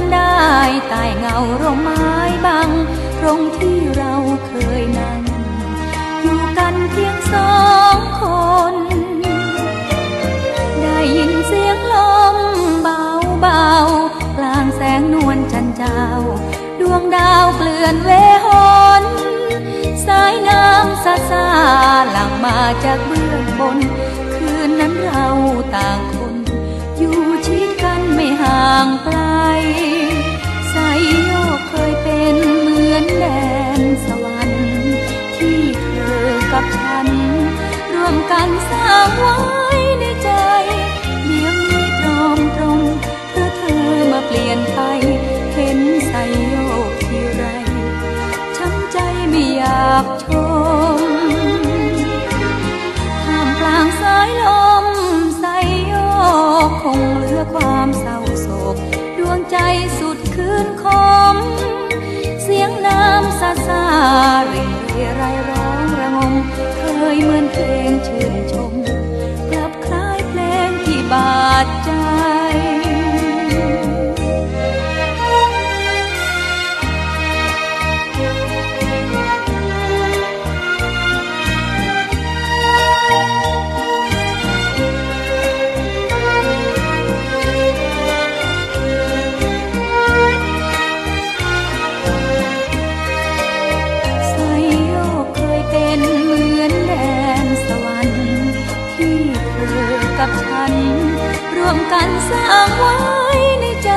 ำได้ใต้เงาร่มไม้บัง ตรงที่เราเคยนั่ง อยู่กันเพียงสองคน ได้ยินเสียงลมเบาเบากลางแสงนวลจันเจ้า ดวงดาวเกลื่อนเวหนสายน้ำซาซาหลั่งมาจากเบื้องบน คืนนั้นเราต่างคนอยู่ชิด ร่วมกันสร้างไว้ในใจเดี๋ยวนี้ตรอมตรงเพราะเธอมาเปลี่ยนไปเห็นใสายโยกที่ไรช้ำใจไม่อยากชมท่ามกลางสายลมใส่โยกคงเหลือความเศร้าโศก ดวงใจสุดคืนคม เสียงน้ำซาซาริงเรไรร้องระงมเคยเหมือนเพล กับฉัน ร่วมกันสร้างไว้ในใจ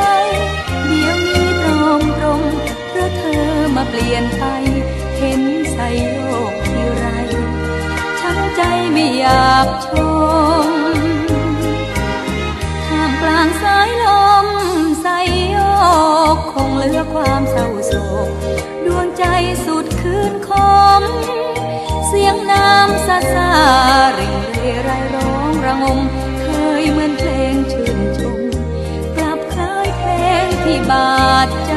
เดี๋ยวนี้ตรอมตรงเพราะเธอมาเปลี่ยนไป เห็นสายโยกที่ไรช้ำใจไม่อยากชมท่ามกลางสายลมใสโยกคงเหลือความเศร้าโศก ดวงใจสุดคืนคม เสียงน้ำซาซาริงเรไรร้อง บาดใจ